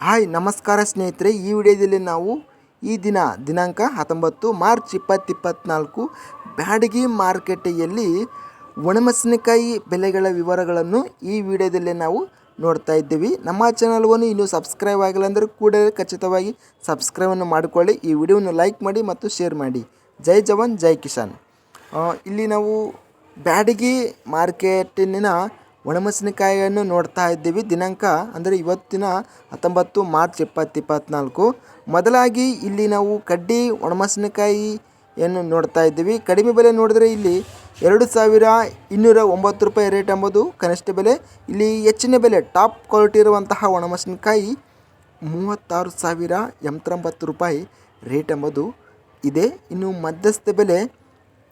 Hi, ನಮಸ್ಕಾರ ಸ್ನೇಹಿತರೆ. ಈ ವಿಡಿಯೋದಲ್ಲಿ ನಾವು ಈ ದಿನ ದಿನಾಂಕ ಹತ್ತೊಂಬತ್ತು ಮಾರ್ಚ್ ಇಪ್ಪತ್ತು ಇಪ್ಪತ್ತ್ನಾಲ್ಕು ಬ್ಯಾಡಗಿ ಮಾರುಕಟ್ಟೆಯಲ್ಲಿ ಒಣಮೆಣಸಿನಕಾಯಿ ಬೆಲೆಗಳ ವಿವರಗಳನ್ನು ಈ ವಿಡಿಯೋದಲ್ಲಿ ನಾವು ನೋಡ್ತಾ ಇದ್ದೀವಿ. ನಮ್ಮ ಚಾನಲ್ವನ್ನು ಇನ್ನೂ ಸಬ್ಸ್ಕ್ರೈಬ್ ಆಗಿಲ್ಲ ಅಂದರೆ ಕೂಡಲೇ ಖಚಿತವಾಗಿ ಸಬ್ಸ್ಕ್ರೈಬನ್ನು ಮಾಡಿಕೊಳ್ಳಿ. ಈ ವಿಡಿಯೋವನ್ನು ಲೈಕ್ ಮಾಡಿ ಮತ್ತು ಶೇರ್ ಮಾಡಿ. ಜೈ ಜವಾನ್, ಜೈ ಕಿಸಾನ್. ಇಲ್ಲಿ ನಾವು ಬ್ಯಾಡಗಿ ಮಾರ್ಕೆಟಿನ ಒಣಮೆಣಸಿನಕಾಯಿಯನ್ನು ನೋಡ್ತಾ ಇದ್ದೀವಿ. ದಿನಾಂಕ ಅಂದರೆ ಇವತ್ತಿನ ಹತ್ತೊಂಬತ್ತು ಮಾರ್ಚ್ ಇಪ್ಪತ್ತು ಇಪ್ಪತ್ತ್ನಾಲ್ಕು ಮೊದಲಾಗಿ ಇಲ್ಲಿ ನಾವು ಕಡ್ಡಿ ಒಣಮೆಣಸಿನಕಾಯಿಯನ್ನು ನೋಡ್ತಾ ಇದ್ದೀವಿ. ಕಡಿಮೆ ಬೆಲೆ ನೋಡಿದ್ರೆ ಇಲ್ಲಿ ಎರಡು ಸಾವಿರ ಇನ್ನೂರ ಒಂಬತ್ತು ರೂಪಾಯಿ ರೇಟ್ ಎಂಬುದು ಕನಿಷ್ಠ ಬೆಲೆ. ಇಲ್ಲಿ ಹೆಚ್ಚಿನ ಬೆಲೆ, ಟಾಪ್ ಕ್ವಾಲಿಟಿ ಇರುವಂತಹ ಒಣಮೆಣಸಿನಕಾಯಿ ಮೂವತ್ತಾರು ಸಾವಿರ ಎಂಬತ್ತೊಂಬತ್ತು ರೂಪಾಯಿ ರೇಟ್ ಎಂಬುದು ಇದೆ. ಇನ್ನು ಮಧ್ಯಸ್ಥ ಬೆಲೆ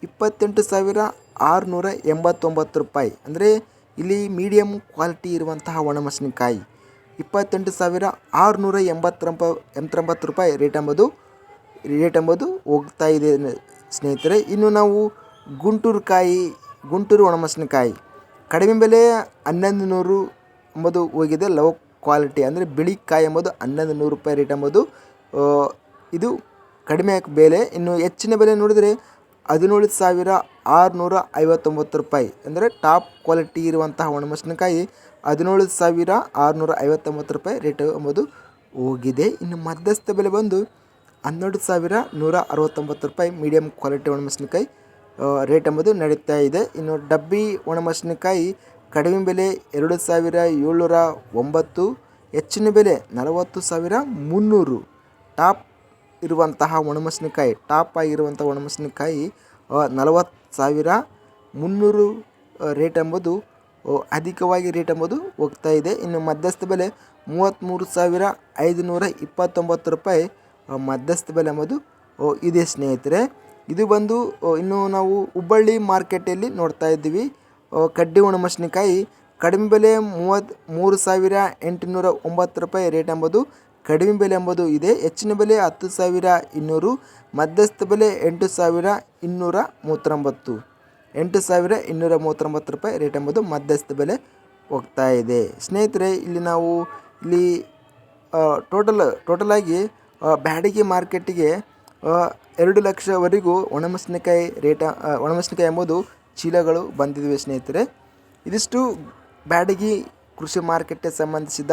ಇಪ್ಪತ್ತೆಂಟು ಸಾವಿರ ಆರುನೂರ ಎಂಬತ್ತೊಂಬತ್ತು ರೂಪಾಯಿ. ಅಂದರೆ ಇಲ್ಲಿ ಮೀಡಿಯಮ್ ಕ್ವಾಲಿಟಿ ಇರುವಂತಹ ಒಣಮೆಣಸಿನಕಾಯಿ. ಇಪ್ಪತ್ತೆಂಟು ಸಾವಿರ ಆರುನೂರ ಎಂಬತ್ತೊಂಬ ಎಂಬತ್ತೊಂಬತ್ತು ರೂಪಾಯಿ ರೇಟ್ ಎಂಬುದು ರೇಟ್ ಎಂಬುದು ಹೋಗ್ತಾ ಇದೆ ಸ್ನೇಹಿತರೆ. ಇನ್ನು ನಾವು ಗುಂಟೂರು ಕಾಯಿ, ಗುಂಟೂರು ಒಣಮೆಣಸಿನಕಾಯಿ. ಕಡಿಮೆ ಬೆಲೆ ಹನ್ನೊಂದು ನೂರು ಎಂಬುದು ಹೋಗಿದೆ. ಲವ್ ಕ್ವಾಲಿಟಿ ಅಂದರೆ ಬಿಳಿ ಕಾಯಿ ಎಂಬುದು ಹನ್ನೊಂದು ನೂರು ರೂಪಾಯಿ ರೇಟ್ ಎಂಬುದು ಇದು ಕಡಿಮೆ ಬೆಲೆ. ಇನ್ನು ಹೆಚ್ಚಿನ ಬೆಲೆ ನೋಡಿದರೆ ಹದಿನೇಳು ಸಾವಿರ ಆರುನೂರ ಐವತ್ತೊಂಬತ್ತು ರೂಪಾಯಿ. ಅಂದರೆ ಟಾಪ್ ಕ್ವಾಲಿಟಿ ಇರುವಂತಹ ಒಣಮೆಣಸಿನಕಾಯಿ ಹದಿನೇಳು ಸಾವಿರ ಆರುನೂರ ಐವತ್ತೊಂಬತ್ತು ರೂಪಾಯಿ ರೇಟ್ ಎಂಬುದು ಹೋಗಿದೆ. ಇನ್ನು ಮಧ್ಯಸ್ಥ ಬೆಲೆ ಬಂದು ಹನ್ನೆರಡು ಸಾವಿರ ನೂರ ಅರವತ್ತೊಂಬತ್ತು ರೂಪಾಯಿ ಮೀಡಿಯಮ್ ಕ್ವಾಲಿಟಿ ಒಣಮೆಣಸಿನಕಾಯಿ ರೇಟ್ ಎಂಬುದು ನಡೀತಾ ಇದೆ. ಇನ್ನು ಡಬ್ಬಿ ಒಣಮೆಣಸಿನಕಾಯಿ ಕಡಿಮೆ ಬೆಲೆ ಎರಡು ಸಾವಿರ ಏಳ್ನೂರ ಒಂಬತ್ತು, ಹೆಚ್ಚಿನ ಬೆಲೆ ನಲವತ್ತು ಸಾವಿರ ಮುನ್ನೂರು. ಟಾಪ್ ಇರುವಂತಹ ಒಣಮೆಣಸಿನಕಾಯಿ, ಟಾಪ್ ಆಗಿರುವಂಥ ಒಣಮೆಣಸಿನಕಾಯಿ ನಲವತ್ತು ಸಾವಿರ ಮುನ್ನೂರು ರೇಟ್ ಎಂಬುದು ಅಧಿಕವಾಗಿ ರೇಟ್ ಎಂಬುದು ಹೋಗ್ತಾ ಇದೆ. ಇನ್ನು ಮಧ್ಯಸ್ಥ ಬೆಲೆ ಮೂವತ್ತ್ಮೂರು ಸಾವಿರ ಐದುನೂರ ಇಪ್ಪತ್ತೊಂಬತ್ತು ರೂಪಾಯಿ ಮಧ್ಯಸ್ಥ ಬೆಲೆ ಎಂಬುದು ಇದೆ ಸ್ನೇಹಿತರೆ. ಇದು ಬಂದು ಇನ್ನು ನಾವು ಹುಬ್ಬಳ್ಳಿ ಮಾರ್ಕೆಟಲ್ಲಿ ನೋಡ್ತಾ ಇದ್ದೀವಿ. ಕಡ್ಡಿ ಒಣಮೆಣಸಿನಕಾಯಿ ಕಡಿಮೆ ಬೆಲೆ ಮೂವತ್ತ್ ಮೂರು ಸಾವಿರ ಎಂಟುನೂರ ಒಂಬತ್ತು ರೂಪಾಯಿ ರೇಟ್ ಎಂಬುದು ಕಡಿಮೆ ಬೆಲೆ ಎಂಬುದು ಇದೆ. ಹೆಚ್ಚಿನ ಬೆಲೆ ಹತ್ತು ಸಾವಿರ ಇನ್ನೂರು, ಮಧ್ಯಸ್ಥ ಬೆಲೆ ಎಂಟು ಸಾವಿರ ಇನ್ನೂರ ಮೂವತ್ತೊಂಬತ್ತು. ಎಂಟು ಸಾವಿರ ಇನ್ನೂರ ಮೂವತ್ತೊಂಬತ್ತು ರೂಪಾಯಿ ರೇಟ್ ಎಂಬುದು ಮಧ್ಯಸ್ಥ ಬೆಲೆ ಹೋಗ್ತಾ ಇದೆ. ಸ್ನೇಹಿತರೆ, ಇಲ್ಲಿ ನಾವು ಇಲ್ಲಿ ಟೋಟಲ್ ಟೋಟಲಾಗಿ ಬ್ಯಾಡಗಿ ಮಾರ್ಕೆಟಿಗೆ ಎರಡು ಲಕ್ಷವರೆಗೂ ಒಣಮೆಣಸಿನಕಾಯಿ ರೇಟ ಒಣಮೆಣಸಿನಕಾಯಿ ಎಂಬುದು ಚೀಲಗಳು ಬಂದಿವೆ ಸ್ನೇಹಿತರೆ. ಇದಿಷ್ಟು ಬ್ಯಾಡಗಿ ಕೃಷಿ ಮಾರ್ಕೆಟ್ಗೆ ಸಂಬಂಧಿಸಿದ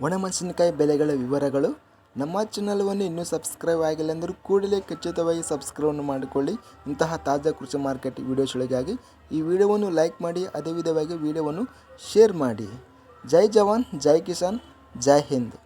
ಒಣಮೆಣಸಿನಕಾಯಿ ಬೆಲೆಗಳ ವಿವರಗಳು. ನಮ್ಮ ಚಾನಲ್ವನ್ನು ಇನ್ನೂ ಸಬ್ಸ್ಕ್ರೈಬ್ ಆಗಿಲ್ಲ ಅಂದರೂ ಕೂಡಲೇ ಖಚಿತವಾಗಿ ಸಬ್ಸ್ಕ್ರೈಬನ್ನು ಮಾಡಿಕೊಳ್ಳಿ. ಇಂತಹ ತಾಜಾ ಕೃಷಿ ಮಾರ್ಕೆಟ್ ವಿಡಿಯೋಸ್ಗಳಿಗಾಗಿ ಈ ವಿಡಿಯೋವನ್ನು ಲೈಕ್ ಮಾಡಿ, ಅದೇ ವಿಧವಾಗಿ ವಿಡಿಯೋವನ್ನು ಶೇರ್ ಮಾಡಿ. ಜೈ ಜವಾನ್, ಜೈ ಕಿಸಾನ್, ಜೈ ಹಿಂದ್.